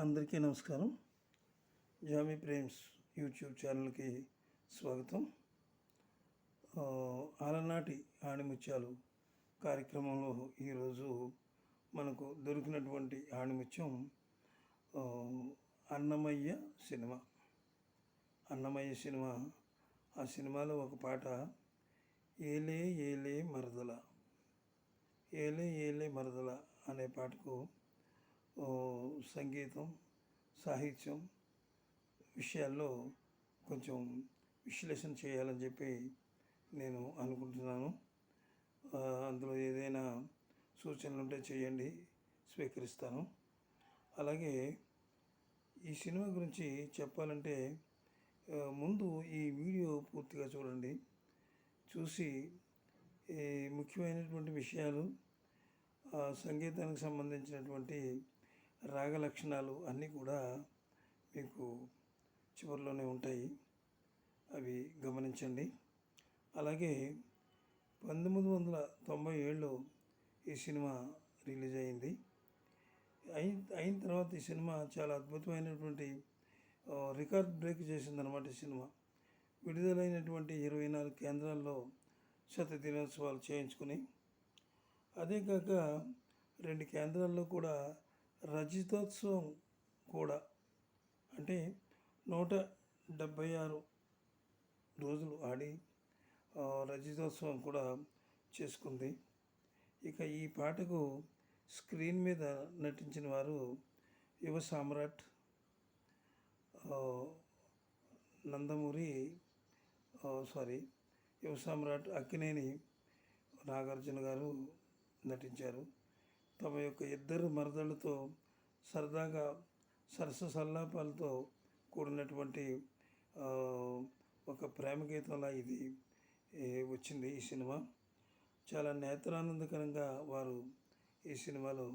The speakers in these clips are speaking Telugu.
అందరికీ నమస్కారం. జామీ ప్రేమ్స్ యూట్యూబ్ ఛానల్కి స్వాగతం. అలనాటి ఆణిముత్యాలు కార్యక్రమంలో ఈరోజు మనకు దొరికినటువంటి ఆణిముత్యం అన్నమయ్య సినిమా. అన్నమయ్య సినిమా ఆ సినిమాలో ఒక పాట ఏలే ఏలే మరదల ఏలే ఏలే మరదల అనే పాటకు సంగీతం సాహిత్యం విషయాల్లో కొంచెం విశ్లేషణ చేయాలని చెప్పి నేను అనుకుంటున్నాను. అందులో ఏదైనా సూచనలు ఉంటే చేయండి స్వీకరిస్తాను. అలాగే ఈ సినిమా గురించి చెప్పాలంటే ముందు ఈ వీడియో పూర్తిగా చూడండి. చూసి ఈ ముఖ్యమైనటువంటి విషయాలు సంగీతానికి సంబంధించినటువంటి రాగ లక్షణాలు అన్నీ కూడా మీకు చివరిలోనే ఉంటాయి. అవి గమనించండి. అలాగే పంతొమ్మిది వందల తొంభై ఏడులో ఈ సినిమా రిలీజ్ అయింది. అయిన అయిన తర్వాత ఈ సినిమా చాలా అద్భుతమైనటువంటి రికార్డ్ బ్రేక్ చేసిందనమాట ఈ సినిమా. విడుదలైనటువంటి ఇరవై నాలుగు కేంద్రాల్లో శత దినోత్సవాలు చేయించుకుని అదే కాక రెండు కేంద్రాల్లో కూడా రజితోత్సవం కూడా అంటే నూట డెబ్భై ఆరు రోజులు ఆడి రజితోత్సవం కూడా చేసుకుంది. ఇక ఈ పాటకు స్క్రీన్ మీద నటించిన వారు యువ సామ్రాట్ నందమూరి సారీ యువ సామ్రాట్ అక్కినేని నాగార్జున గారు నటించారు. తమ యొక్క ఇద్దరు మరదలతో సరదాగా సరస సల్లాపాలతో కూడినటువంటి ఒక ప్రేమ గీతంలా ఇది వచ్చింది ఈ సినిమా. చాలా నేత్రానందకరంగా వారు ఈ సినిమాలో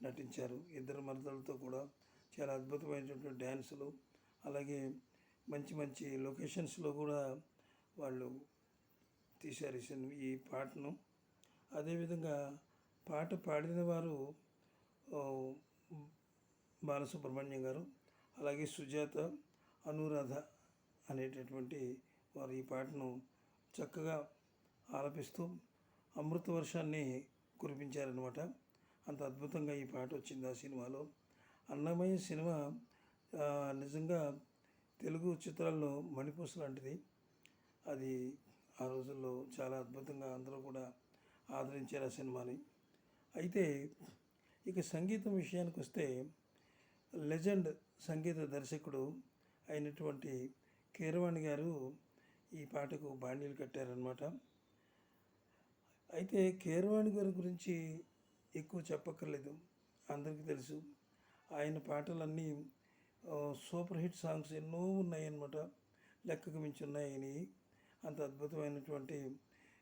నటించారు. ఇద్దరు మరదలతో కూడా చాలా అద్భుతమైనటువంటి డ్యాన్సులు అలాగే మంచి మంచి లొకేషన్స్లో కూడా వాళ్ళు తీశారు ఈ సినిమా ఈ పాటను. అదేవిధంగా పాట పాడిన వారు బాలసుబ్రహ్మణ్యం గారు అలాగే సుజాత అనురాధ అనేటటువంటి వారు ఈ పాటను చక్కగా ఆలపిస్తూ అమృత వర్షాన్ని కురిపించారనమాట అంత అద్భుతంగా ఈ పాట వచ్చింది ఆ సినిమాలో. అన్నమయ్య సినిమా నిజంగా తెలుగు చిత్రాల్లో మణిపూస లాంటిది. అది ఆ రోజుల్లో చాలా అద్భుతంగా అందరూ కూడా ఆదరించారు ఆ సినిమాని. అయితే ఇక సంగీతం విషయానికి వస్తే లెజెండ్ సంగీత దర్శకుడు అయినటువంటి కీరవాణి గారు ఈ పాటకు బాణీలు కట్టారనమాట అయితే కీరవాణి గారి గురించి ఎక్కువ చెప్పక్కర్లేదు అందరికీ తెలుసు ఆయన పాటలన్నీ సూపర్ హిట్ సాంగ్స్ ఎన్నో ఉన్నాయన్నమాట లెక్కకు మించి ఉన్నాయి ఆయనవి. అంత అద్భుతమైనటువంటి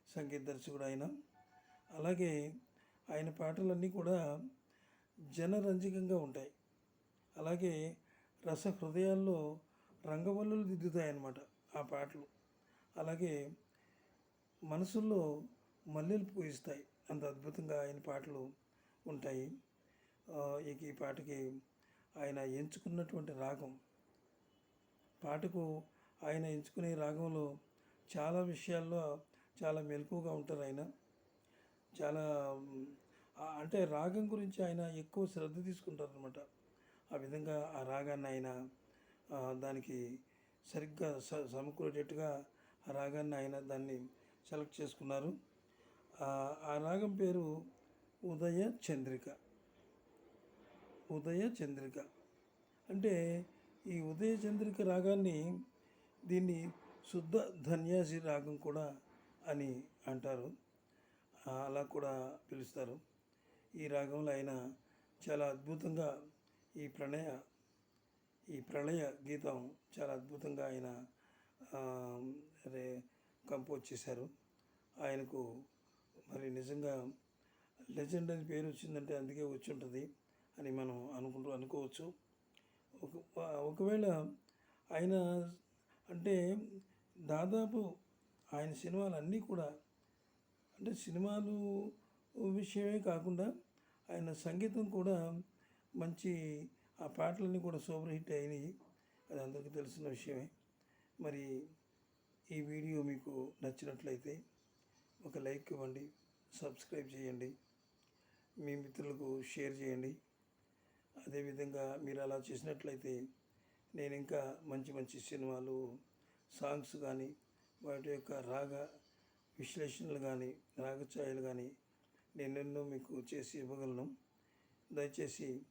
సంగీత దర్శకుడు ఆయన అలాగే ఆయన పాటలన్నీ కూడా జనరంజకంగా ఉంటాయి. అలాగే రస హృదయాల్లో రంగవల్లులు దిద్దుతాయన్నమాట ఆ పాటలు. అలాగే మనసుల్లో మల్లెలు పూయిస్తాయి అంత అద్భుతంగా ఆయన పాటలు ఉంటాయి. ఇక ఈ పాటకి ఆయన ఎంచుకున్నటువంటి రాగం. పాటకు ఆయన ఎంచుకునే రాగంలో చాలా విషయాల్లో చాలా మెలకువగా ఉంటారు ఆయన. చాలా అంటే రాగం గురించి ఆయన ఎక్కువ శ్రద్ధ తీసుకుంటారు అనమాట ఆ విధంగా ఆ రాగాన్ని ఆయన దానికి సరిగ్గా స సమకూరేటట్టుగా ఆ రాగాన్ని ఆయన దాన్ని సెలెక్ట్ చేసుకున్నారు. ఆ, రాగం పేరు ఉదయ చంద్రిక. ఉదయ చంద్రిక. అంటే ఈ ఉదయ చంద్రిక రాగాన్ని దీన్ని శుద్ధ ధన్యాసి రాగం కూడా అని అంటారు. అలా కూడా పిలుస్తారు. ఈ రాగంలో ఆయన చాలా అద్భుతంగా ఈ ప్రణయ ఈ ప్రళయ గీతం చాలా అద్భుతంగా ఆయన రే కంపోజ్ చేశారు. ఆయనకు మరి నిజంగా లెజెండ్ అని పేరు వచ్చిందంటే అందుకే వచ్చి ఉంటుంది అని మనం అనుకుంటూ అనుకోవచ్చు. ఒక ఒకవేళ ఆయన అంటే దాదాపు ఆయన సినిమాలు అన్నీ కూడా అంటే సినిమాలు విషయమే కాకుండా ఆయన సంగీతం కూడా మంచి ఆ పాటలన్నీ కూడా సూపర్ హిట్ అయినాయి. అది అందరికీ తెలిసిన విషయమే. మరి ఈ వీడియో మీకు నచ్చినట్లయితే ఒక లైక్ ఇవ్వండి సబ్స్క్రైబ్ చేయండి మీ మిత్రులకు షేర్ చేయండి. అదేవిధంగా మీరు అలా చేసినట్లయితే నేను ఇంకా మంచి మంచి సినిమాలు సాంగ్స్ కానీ వాటి యొక్క రాగా విశ్లేషణలు కానీ రాగఛాయలు కానీ నేను ఎన్నో మీకు చేసి ఇవ్వగలను. దయచేసి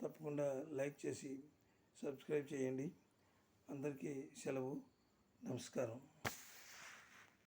తప్పకుండా లైక్ చేసి సబ్స్క్రైబ్ చేయండి. అందరికీ సెలవు. నమస్కారం.